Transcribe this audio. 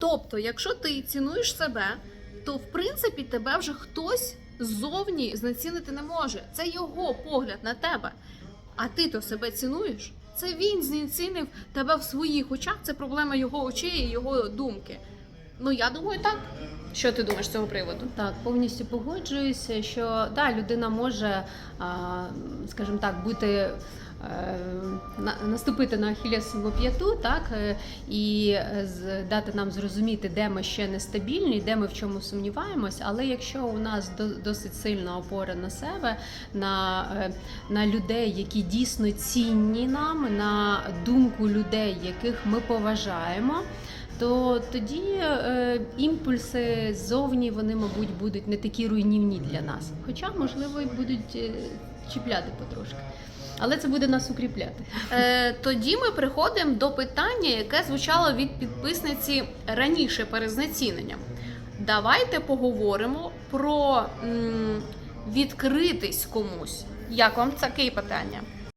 Тобто, якщо ти цінуєш себе, то в принципі тебе вже хтось ззовні знецінити не може. Це його погляд на тебе. А ти то себе цінуєш? Це він знецінив тебе в своїх очах. Це проблема його очей і його думки. Ну я думаю, так. Що ти думаєш з цього приводу? Так, повністю погоджуюся, що да, людина може, скажімо так, бути. Е, на- Наступити на ахілесову п'яту, так е, і е, з- дати нам зрозуміти, де ми ще нестабільні, де ми в чому сумніваємось. Але якщо у нас до- досить сильна опора на себе, на, на людей, які дійсно цінні нам, на думку людей, яких ми поважаємо, то тоді е, імпульси ззовні вони, мабуть, будуть не такі руйнівні для нас. Хоча, можливо, і будуть е, чіпляти потрошки. Але це буде нас укріпляти. Е, тоді ми приходимо до питання, яке звучало від підписниці раніше перед знеціненням. Давайте поговоримо про м, відкритись комусь. Як вам таке питання?